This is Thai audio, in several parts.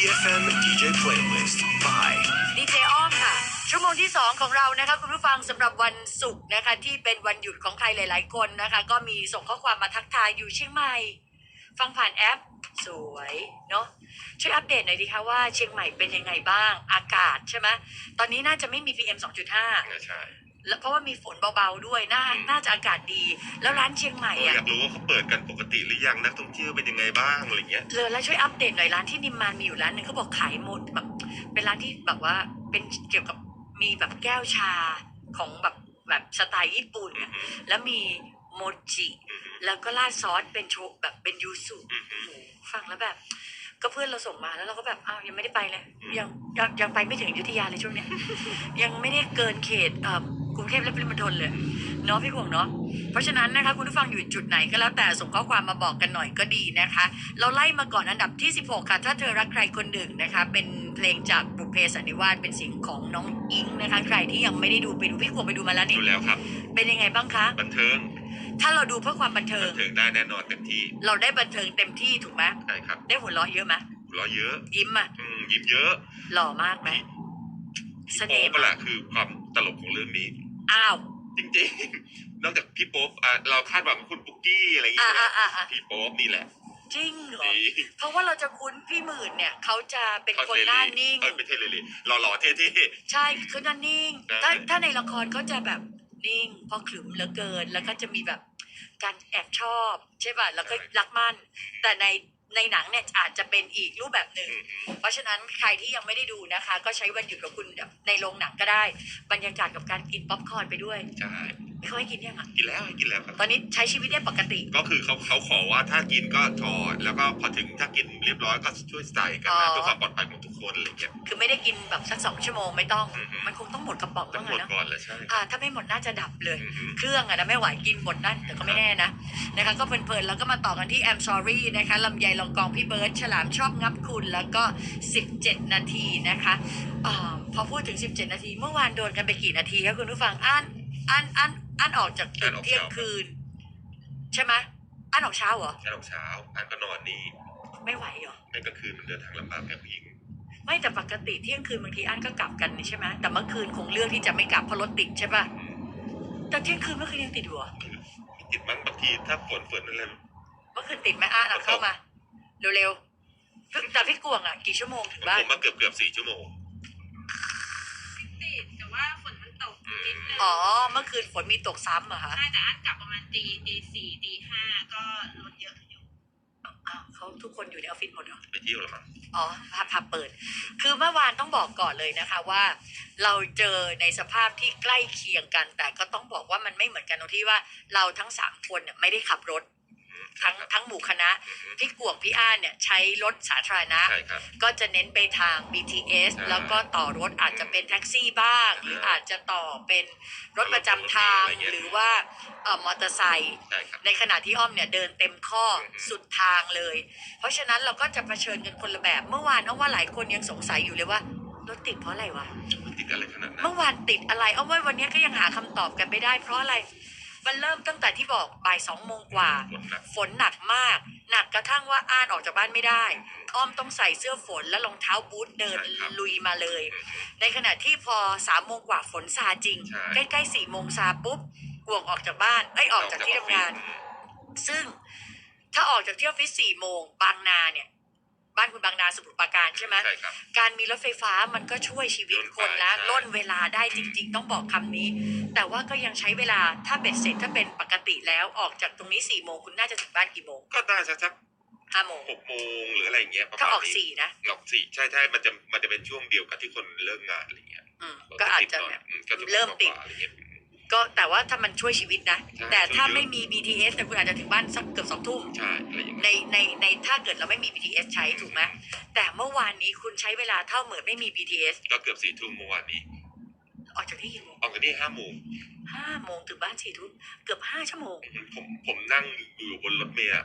EFM DJ Playlist by ดีเจอ้อมค่ะ ชั่วโมงที่ 2 ของเรานะคะคุณผู้ฟังสำหรับวันศุกร์นะคะ ที่เป็นวันหยุดของใครหลาย ๆ คนนะคะ ก็มีส่งข้อความมาทักทายอยู่เชียงใหม่ ฟังผ่านแอป สวยเนาะช่วยอัปเดตหน่อยดีคะว่าเชียงใหม่เป็นยังไงบ้างอากาศใช่ไหมตอนนี้น่าจะไม่มี PM 2.5 ใช่ แล้วเพราะว่ามีฝนเบาๆด้วยน่าอืม น่าจะอากาศดี แล้วร้านเชียงใหม่เราอะอยากรู้ว่าเขาเปิดกันปกติหรือยังนักท่องเที่ยวเป็นยังไงบ้างอะไรเงี้ย เลยแล้วช่วยอัปเดตหน่อยร้านที่นิมมานมีอยู่ร้านหนึ่งเขาบอกขายหมดแบบเป็นร้านที่แบบว่าเป็นเกี่ยวกับมีแบบแก้วชาของแบบแบบสไตล์ญี่ปุ่นอือะอหือแล้วมีโมจิ อือหือแล้วก็ราดซอสเป็นโชแบบเป็นยูสุ อือหือโอ้โหฟังแล้วแบบ ก็เพื่อนเราส่งมาแล้วเราก็แบบอ้าวยังไม่ได้ไปเลย อืม ยังยังยังไปไม่ถึงอยุธยาเลยช่วงเนี้ย ยังไม่ได้เกินเขตเอ่อ กรุงเทพและปริมณฑลเลยเนาะพี่ห่วงเนาะเพราะฉะนั้นนะคะคุณผู้ฟังอยู่จุดไหนก็แล้วแต่ส่งข้อความมาบอกกันหน่อยก็ดีนะคะ เราไล่มาก่อนอันดับที่ 16 ค่ะ ถ้าเธอรักใครคนหนึ่งนะคะ เป็นเพลงจากบุพเพสันนิวาสเป็นเสียงของน้องอิงนะคะ ใครที่ยังไม่ได้ดูไปดูพี่ห่วงไปดูมาแล้วนี่ดูแล้วครับ เป็นยังไงบ้างคะ บันเทิง ถ้าเราดูเพื่อความบันเทิบังนเทิงได้แน่นอนเต็มที่ เราได้บันเทิงเต็มที่ถูกไหมใช่ครับ ได้หัวเราะเยอะไหมหัวเราะเยอะ ยิ้มอะอืมยิ้มเยอะ หล่อมากไหมเส พี่น่โป๊ห์ปมาแหกละคือความตลกของเรื่องนี้ อ้าว จริงๆ นอกจากพี่โป๊ปอะเราคาดหวังคุณปุ๊กกี้อะไรอย่างอ่าเงี้ยอ่าอ่าอ่า พี่โป๊ปนี่แหละ จริงเหรอนี่เพราะว่าเราจะคุ้นพี่หมื่นเนี่ยเขาจะเป็นเขาคนเทหน้านิ่ง เออไม่เท่เลยเลยหล่อๆเท่ใช่คือหน้านิ่งใช่ถ้าถ้าในละครก็จะแบบนิ่งพอขรึมเหลือเกิน แล้วก็จะมีแบบการแอบชอบ ใช่ป่ะ แล้วก็รักมั่น แต่ใน ในหนังเนี่ยอาจจะเป็นอีกรูปแบบหนึ่งๆอืมเพราะฉะนั้นใครที่ยังไม่ได้ดูนะคะ ก็ใช้วันหยุดกับคุณแบบในโรงหนังก็ได้ บรรยากาศกับการกินป๊อปคอร์นไปด้วย ใช่ เขาให้กินยังอะกินแล้วให้กินแล้วครับ ตอนนี้ใช้ชีวิตได้ปกติ ก็คือเขาเขาขอว่าถ้ากินก็ถอดแล้วก็พอถึงถ้ากินเรียบร้อยก็ช่วยใส่กันอ๋นะอ เพื่อความปลอดภัยของทุกคนอะไรเงี้ย คือไม่ได้กินแบบสักสองชั่วโมงไม่ต้อง อือฮึ มันคงต้องหมดกระป๋องต้ต้อองงหมดนะก่อนเลยใช่อ่าถ้าไม่หมดน่าจะดับเลย อือหือเครื่องอะนะไม่ไหวกินหมดนั่นแต่ก็ไม่แน่นะนะคะก็เพลินๆแล้วก็มาต่อกันที่ I'm sorry นะคะลำไยลองกองพี่เบิร์ดฉลามชอบงับคุณ แล้วก็ 17 นาทีนะคะอาพอพูดถึง 17 นาที เมื่อวานโดนกันไปกี่นาทีคะคุณผู้ฟังอ่านอ่านอ่าน อ่านออกจากตึกเที่ยงคืน ใช่ไหมอ่านออกเช้าเหรอแค่ตอนเช้า อันก็นอนนี่ ไม่ไหวเหรอในกลางคืนมันเดินทางลำบากแก่ผู้หญิงไม่แต่ปกติเที่ยงคืนบางทีอ่านก็กลับกันนี่ใช่ไหมแต่เมื่อคืนคงเลือกที่จะไม่กลับเพราะรถติดใช่ป่ะอืมแต่เที่ยงคืนเมื่อคืนยังติดอยู่เหรอไม่ติดมั้งบางทีถ้าฝนฝนอะไรเมื่อคืนติดไหมอะอะเข้ามา เร็วๆพี่แต่พี่กวงอะ กี่ชั่วโมงถึงผมบ้านมาเกือบเกือบสี่ชั่วโมง ติดแต่ว่าฝนมันตกนิดนึง อ๋อ เมื่อคืนฝนมีตกซ้ำเหรอคะใช่แต่อันกลับประมาณตีตีสี่ตีห้าก็รถเยอะอยู่อ้าวเขาทุกคนอยู่ในออฟฟิศหมดเหรอ ไปเที่ยวแล้วมั้งอ๋อผับผับเปิด คือเมื่อวานต้องบอกก่อนเลยนะคะว่า เราเจอในสภาพที่ใกล้เคียงกัน แต่ก็ต้องบอกว่ามันไม่เหมือนกันตรงที่ว่าเราทั้งสามคนเนี่ยไม่ได้ขับรถอืม ทั้งทั้งหมู่คณะอืมพี่กวงพี่อ้านเนี่ยใช้รถสาธารณะ ใช่ครับ ก็จะเน้นไปทาง BTS ใช่แล้วก็ต่อรถอาจจะเป็นแท็กซี่บ้างอ่าหรืออาจจะต่อเป็นรถประจำทางอะไรเงี้ย หรือว่าเอ่อมอเตอร์ไซค์ ใช่ครับ ในขณะที่อ้อมเนี่ยเดินเต็มข้ออืมสุดทางเลย เพราะฉะนั้นเราก็จะเผชิญกันคนละแบบ เมื่อวานอ้อมว่าหลายคนยังสงสัยอยู่เลยว่ารถติดเพราะอะไรวะมันติดอะไรขนาดนั้น เมื่อวานติดอะไรอ้อมว่าวันนี้ก็ยังหาคำตอบกันไม่ได้เพราะอะไร มันเริ่มตั้งแต่ที่บอกบ่ายสองโมงกว่าฝนหนักฝนหนักมาก หนักกระทั่งว่าอ้านออกจากบ้านไม่ได้ อ้อมต้องใส่เสื้อฝนและรองเท้าบูทเดินใช่ครับลุยมาเลยอืมในขณะที่พอสามโมงกว่าฝนซาจริงใช่ใกล้ๆสี่โมงซาปุ๊บกวงออกจากบ้านไอ้ยออกจากที่ทำงาน ซึ่งถ้าออกจากที่ออฟฟิศสี่โมงบางนาเนี่ย บ้านคุณบางนาสมุทรปราการใช่ไหมใช่ครับ การมีรถไฟฟ้ามันก็ช่วยชีวิตคนนะใช่ล่นเวลาได้จริง ๆ ต้องบอกคำนี้ แต่ว่าก็ยังใช้เวลาถ้าเบ็ดเสร็จถ้าเป็นปกติแล้วออกจากตรงนี้สี่โมงคุณน่าจะถึงบ้านกี่โมงก็ได้สักสักห้าโมงหกโมงหรืออะไรอย่างเงี้ยประถ้ามาณออกนี้สี่นะออกสี่ใช่ใช่มันจะมันจะเป็นช่วงเดียวกับที่คนเลิกงานอะไรเงี้ยอืมก็อาจจะรถแบติดบหน่อยอืก็จะเริ่มติด กว่าๆอะไรเงี้ย ก็แต่ว่าถ้ามันช่วยชีวิตนะ ใช่แต่ถ้าช่วยเยอะ ไม่มี BTS เนี่ยคุณอาจจะถึงบ้านสักเกือบสองทุ่ม ใช่อะไรอย่างในเงี้ยในในถ้าเกิดเราไม่มี BTS ใช้ถูกไหมแต่เมื่อวานนี้คุณใช้เวลาเท่าเหมือนไม่มี BTS ก็เกือบสี่ทุ่มเมื่อวานนี้ออกจากที่กี่โมงออกกันที่ห้าโมงห้าโมงถึงบ้านสี่ทุ่มเกือบห้าชั่วโมงอืมผมผมนั่งอยู่บนรถเมล์อะ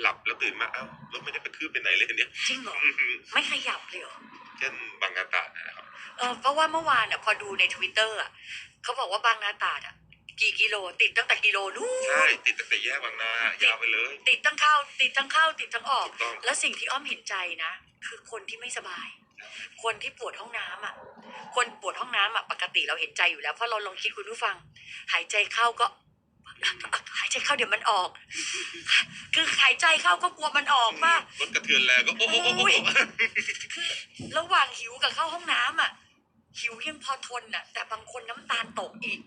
หลับแล้วตื่นมาอ้าวรถไม่ได้ไปคืบไปไหนเลยเนี่ยจริงเหรออืมไม่ขยับเลยเหรอ เช่นบางนาตราดนะครับเออเพราะว่าเมื่อวานอะพอดูในทวิตเตอร์อะเขาบอกว่าบางนาตราดอะ กี่กิโล ติดตั้งแต่กิโลนู้นใช่ติดตั้งแต่แยกบางนายาวไปเลย ติดทั้งเข้า ติดทั้งเข้า ติดทั้งออก ถูกต้อง แล้วสิ่งที่อ้อมเห็นใจนะ คือคนที่ไม่สบาย คนที่ปวดห้องน้ำอะ คนปวดห้องน้ำอะปกติเราเห็นใจอยู่แล้ว เพราะเราลองคิดคุณผู้ฟัง หายใจเข้าก็หาย ใจเข้าเดี๋ยวมันออก คือหายใจเข้าก็กลัวมันออกป่ะรถกระเทือนแรงก็โอ้โหโอ้โหอุ้ยคือระหว่างหิวกับเข้าห้องน้ำอะ หิวยังพอทนอะ แต่บางคนน้ำตาลตกอีก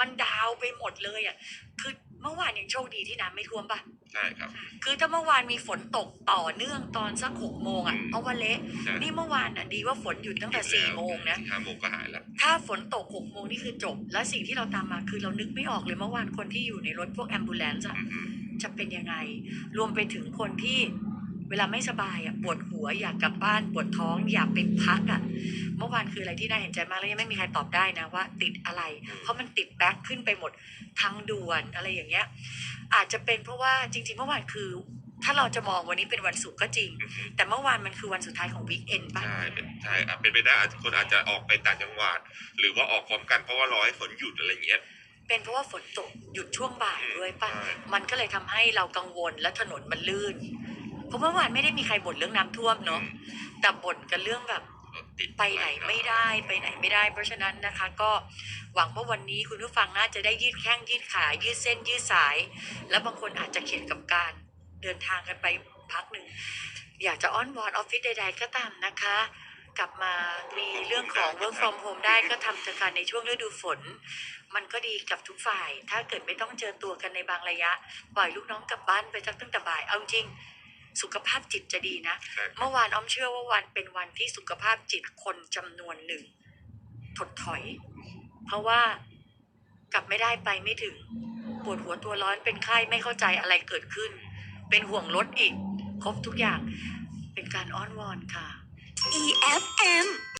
มันดาวไปหมดเลยอะ คือเมื่อวานยังโชคดีที่น้ำไม่ท่วมป่ะ ใช่ครับ คือถ้าเมื่อวานมีฝนตกต่อเนื่องตอนสักหกโมงอะอืมเอาว่าเละใช่นี่เมื่อวานอะดีว่าฝนหยุดตั้งแต่สี่โมงนะสี่ห้าโมงก็หายแล้ว ถ้าฝนตกหกโมงนี่คือจบ และสิ่งที่เราตามมาคือเรานึกไม่ออกเลยเมื่อวานคนที่อยู่ในรถพวกแอมบูเลนซ์อะอืมจะเป็นยังไง รวมไปถึงคนที่ เวลาไม่สบายอะปวดหัวอยากกลับบ้านปวดท้องอยากไปพักอะเมื่อวานคืออะไรที่น่าเห็นใจมากแล้วยังไม่มีใครตอบได้นะว่า ติดอะไร เพราะมันติดแบ็คขึ้นไปหมดทางด่วนอะไรอย่างเงี้ย อาจจะเป็นเพราะว่าจริง ๆ เมื่อวานคือ ถ้าเราจะมองวันนี้เป็นวันศุกร์ก็จริงอืมแต่เมื่อวานมันคือวันสุดท้ายของวีคเอนป่ะใช่เป็นใช่อะเป็นไปได้อาจจะคนอาจจะออกไปต่างจังหวัดหรือว่าออกพร้อมกันเพราะว่ารอให้ฝนหยุดอะไรอย่างเงี้ยเป็นเพราะว่าฝนตกหยุดช่วงบ่ายด้วยป่ะใช่มันก็เลยทำให้เรากังวลและถนนมันลื่น เพราะเมื่อวานไม่ได้มีใครบ่นเรื่องน้ำท่วมเนาะแต่บ่นกันเรื่องแบบรถติดไปไหนไม่ได้ไปไหนไม่ได้ เพราะฉะนั้นนะคะ ก็หวังว่าวันนี้คุณผู้ฟังน่าจะได้ยืดแข้งยืดขา ยืดเส้นยืดสาย แล้วบางคนอาจจะเข็ดกับการเดินทางกันไปพักหนึ่ง อยากจะอ้อนวอนออฟฟิศใด ๆ ก็ตามนะคะ กลับมามีเรื่องของ work from home ได้ก็ทำเถอะค่ะในช่วงฤดูฝน มันก็ดีกับทุกฝ่าย ถ้าเกิดไม่ต้องเจอตัวกันในบางระยะ ปล่อยลูกน้องกลับบ้านไปสักตั้งแต่บ่ายเอาจริง สุขภาพจิตจะดีนะใช่ครับเมื่อวานอ้อมเชื่อว่าวันเป็นวันที่สุขภาพจิตคนจำนวนหนึ่งถดถอย เพราะว่ากลับไม่ได้ไปไม่ถึง ปวดหัวตัวร้อนเป็นไข้ไม่เข้าใจอะไรเกิดขึ้น เป็นห่วงรถอีก ครบทุกอย่าง เป็นการอ้อนวอนค่ะ EFM